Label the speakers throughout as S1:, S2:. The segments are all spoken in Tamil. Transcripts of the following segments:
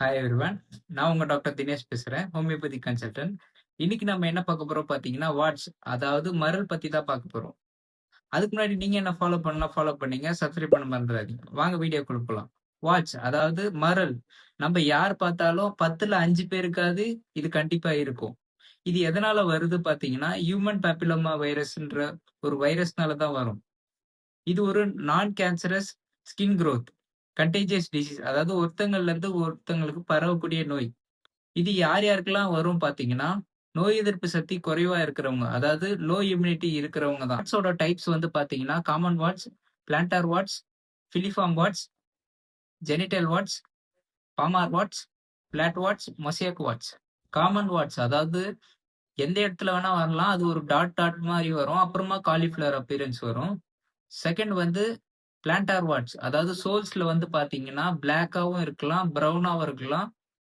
S1: ஹாய் எவ்ரிவன் நான் உங்க டாக்டர் தினேஷ் பேசுறேன் ஹோமியோபதி கன்சல்டன்ட் இன்னைக்கு நம்ம என்ன பார்க்க போறோம் பாத்தீங்கன்னா வாட்ஸ் அதாவது மரல் பத்தி தான் பார்க்க போறோம். அதுக்கு முன்னாடி நீங்க என்ன ஃபாலோ பண்ணலாம் ஃபாலோ பண்ணீங்க சப்ஸ்கிரைப் பண்ண மறந்துடாதீங்க. வாங்க வீடியோ கொடுக்கலாம் வாட்ச் அதாவது மரல். நம்ம யார் பார்த்தாலும் பத்துல அஞ்சு பேருக்காவது இது கண்டிப்பா இருக்கும். இது எதனால வருது பாத்தீங்கன்னா ஹியூமன் பேப்பிலோமா வைரஸ்ன்ற ஒரு வைரஸ்னால தான் வரும். இது ஒரு non cancerous skin growth contagious disease அதாவது ஒருத்தங்கள்ல இருந்து ஒருத்தங்களுக்கு பரவக்கூடிய நோய். இது யார் யாருக்கெல்லாம் வரும் பாத்தீங்கன்னா நோய் எதிர்ப்பு சக்தி குறைவா இருக்கிறவங்க அதாவது லோ இம்யூனிட்டி இருக்கிறவங்க தான். வாட்ஸோட டைப்ஸ் வந்து பாத்தீங்கன்னா common warts plantar warts filiform warts genital warts palmar warts flat warts mosaic warts common warts அதாவது எந்த இடத்துல வேணா வரலாம். அது ஒரு டாட் டாட் மாதிரி வரும். அப்புறமா காலிஃபிளவர் அப்பியரன்ஸ் வரும். செகண்ட் வந்து பிளான்டார் வாட்ஸ் அதாவது சோல்ஸ்ல வந்து பாத்தீங்கன்னா பிளாக்காவும் இருக்கலாம் ப்ரௌனாவும் இருக்கலாம்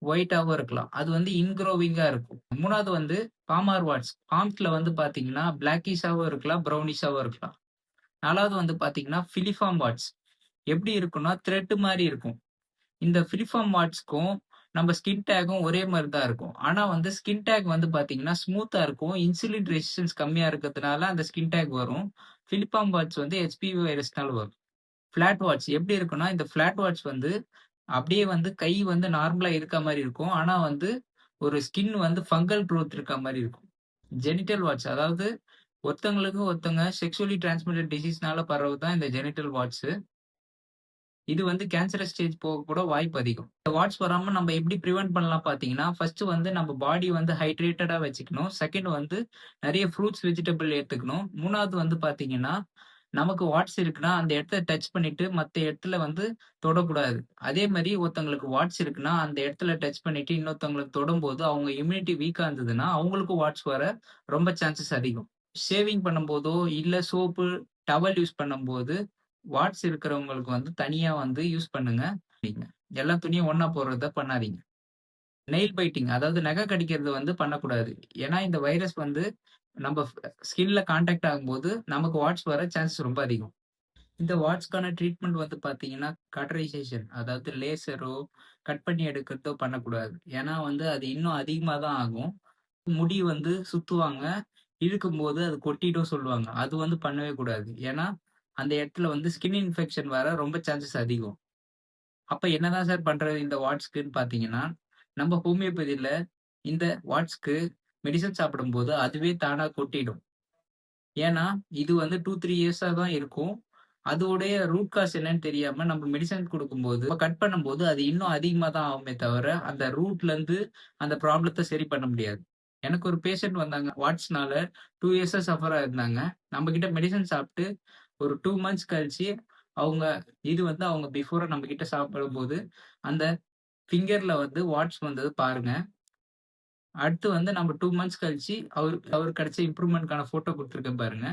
S1: ஒயிட்டாவும் இருக்கலாம். அது வந்து இன்க்ரோவிங்கா இருக்கும். மூணாவது வந்து பாமார் வாட்ஸ் பாம்ஸ்ல வந்து பாத்தீங்கன்னா பிளாக்கிஷாவும் இருக்கலாம் ப்ரௌனிஷாவும் இருக்கலாம். நாலாவது வந்து பாத்தீங்கன்னா ஃபிலிஃபார்ம் வாட்ஸ் எப்படி இருக்கும்னா த்ரெட்டு மாதிரி இருக்கும். இந்த ஃபிலிஃபார்ம் வாட்ஸ்க்கும் நம்ம ஸ்கின் டேக்கும் ஒரே மாதிரி தான் இருக்கும். ஆனா வந்து ஸ்கின் டேக் வந்து பாத்தீங்கன்னா ஸ்மூத்தா இருக்கும். இன்சுலின் ரெசிஸ்டன்ஸ் கம்மியா இருக்கிறதுனால அந்த ஸ்கின் டேக் வரும். ஃபிலிப்பாம் வாட்ச் வந்து ஹெச்பி வைரஸ்னால வரும். ஃபிளாட் வாட்ச் எப்படி இருக்குன்னா இந்த ஃபிளாட் வாட்ச் வந்து அப்படியே வந்து கை வந்து நார்மலா இருக்க மாதிரி இருக்கும். ஆனா வந்து ஒரு ஸ்கின் வந்து ஃபங்கல் க்ரோத் இருக்க மாதிரி இருக்கும். ஜெனிட்டல் வாட்ச் அதாவது ஒருத்தங்களுக்கு ஒருத்தங்க செக்ஷுவலி டிரான்ஸ்மிட்டட் டிசீஸ்னால பரவுதான் தான் இந்த ஜெனிட்டல் வாட்ஸ் இது வந்து கேன்சரஸ் ஸ்டேஜ் போக கூட வாய்ப்பு அதிகம். இந்த வாட்ஸ் வராம நம்ம எப்படி ப்ரிவென்ட் பண்ணலாம் பாத்தீங்கன்னா ஃபர்ஸ்ட் வந்து நம்ம பாடி வந்து ஹைட்ரேட்டடா வச்சுக்கணும். செகண்ட் வந்து நிறைய ஃப்ரூட்ஸ் வெஜிடபிள் எடுத்துக்கணும். மூணாவது வந்து பாத்தீங்கன்னா நமக்கு வாட்ஸ் இருக்குன்னா அந்த இடத்த டச் பண்ணிட்டு மற்ற இடத்துல வந்து தொடக்கூடாது. அதே மாதிரி ஒருத்தவங்களுக்கு வாட்ஸ் இருக்குன்னா அந்த இடத்துல டச் பண்ணிட்டு இன்னொருத்தவங்களுக்கு தொடும்போது அவங்க இம்யூனிட்டி வீக்காக இருந்ததுன்னா அவங்களுக்கும் வாட்ஸ் வர ரொம்ப சான்சஸ் அதிகம். ஷேவிங் பண்ணும்போதோ இல்லை சோப்பு டவல் யூஸ் பண்ணும்போது வாட்ஸ் இருக்கிறவங்களுக்கு வந்து தனியாக வந்து யூஸ் பண்ணுங்க. நீங்க எல்லா துணியும் ஒன்றா போடுறத பண்ணாதீங்க. நெயில் பைட்டிங் அதாவது நகை கடிக்கிறது வந்து பண்ணக்கூடாது. ஏன்னா இந்த வைரஸ் வந்து நம்ம ஸ்கின்ல கான்டாக்ட் ஆகும்போது நமக்கு வாட்ஸ் வர சான்சஸ் ரொம்ப அதிகம். இந்த வாட்ஸ்க்கான ட்ரீட்மெண்ட் வந்து பார்த்தீங்கன்னா கட்டரைசேஷன் அதாவது லேசரோ கட் பண்ணி எடுக்கிறதோ பண்ணக்கூடாது. ஏன்னா வந்து அது இன்னும் அதிகமாக தான் ஆகும். முடி வந்து சுத்துவாங்க. இழுக்கும்போது அது கொட்டிட்டும் சொல்லுவாங்க. அது வந்து பண்ணவே கூடாது. ஏன்னா அந்த இடத்துல வந்து ஸ்கின் இன்ஃபெக்ஷன் வர ரொம்ப சான்சஸ் அதிகம். அப்போ என்னதான் சார் பண்ணுறது இந்த வாட்ஸ்க்குன்னு பார்த்தீங்கன்னா நம்ம ஹோமியோபதியில இந்த வாட்ஸ்க்கு மெடிசன் சாப்பிடும்போது அதுவே தானா கொட்டிடும். ஏன்னா இது வந்து டூ த்ரீ இயர்ஸா தான் இருக்கும். அதோடைய ரூட் காஸ் என்னன்னு தெரியாம நம்ம மெடிசன் கொடுக்கும்போது கட் பண்ணும்போது அது இன்னும் அதிகமாக தான் ஆகுமே தவிர அந்த ரூட்ல இருந்து அந்த ப்ராப்ளத்தை சரி பண்ண முடியாது. எனக்கு ஒரு பேஷண்ட் வந்தாங்க வாட்ஸ்னால டூ இயர்ஸா சஃபராக இருந்தாங்க நம்ம கிட்ட மெடிசன் சாப்பிட்டு ஒரு டூ மந்த்ஸ் கழிச்சு அவங்க இது வந்து அவங்க பிஃபோரா நம்ம கிட்ட சாப்பிடும் போது அந்த ஃபிங்கர்ல வந்து வாட்ஸ் வந்தது பாருங்க. அடுத்து வந்து நம்ம டூ மந்த்ஸ் கழிச்சு அவர் அவர் கிடைச்ச இம்ப்ரூவ்மெண்ட்கான ஃபோட்டோ கொடுத்துருக்கேன் பாருங்க.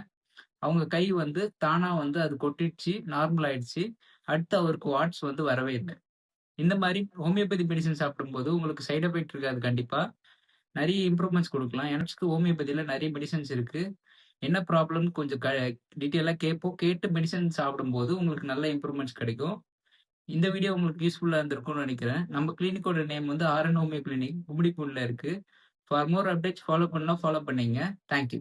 S1: அவங்க கை வந்து தானா வந்து அது கொட்டிடுச்சு நார்மல் ஆயிடுச்சு. அடுத்து அவருக்கு வாட்ஸ் வந்து வரவே இல்லை. இந்த மாதிரி ஹோமியோபதி மெடிசன் சாப்பிடும்போது உங்களுக்கு சைட் எஃபெக்ட் இருக்காது கண்டிப்பா. நிறைய இம்ப்ரூவ்மெண்ட்ஸ் கொடுக்கலாம். எனக்கு ஹோமியோபதியில நிறைய மெடிசன்ஸ் இருக்கு. என்ன ப்ராப்ளம்னு கொஞ்சம் க டீட்டெயிலாக கேட்போம் கேட்டு மெடிசன் சாப்பிடும்போது உங்களுக்கு நல்ல இம்ப்ரூவ்மெண்ட்ஸ் கிடைக்கும். இந்த வீடியோ உங்களுக்கு யூஸ்ஃபுல்லாக இருந்திருக்கும்னு நினைக்கிறேன். நம்ம கிளினிக்கோட நேம் வந்து ஆர்என் ஹோமியோ கிளினிக் கும்மிடிப்பூர்ல இருக்கு. ஃபார் மோர் அப்டேட்ஸ் ஃபாலோ பண்ணலாம் ஃபாலோ பண்ணிங்க. Thank you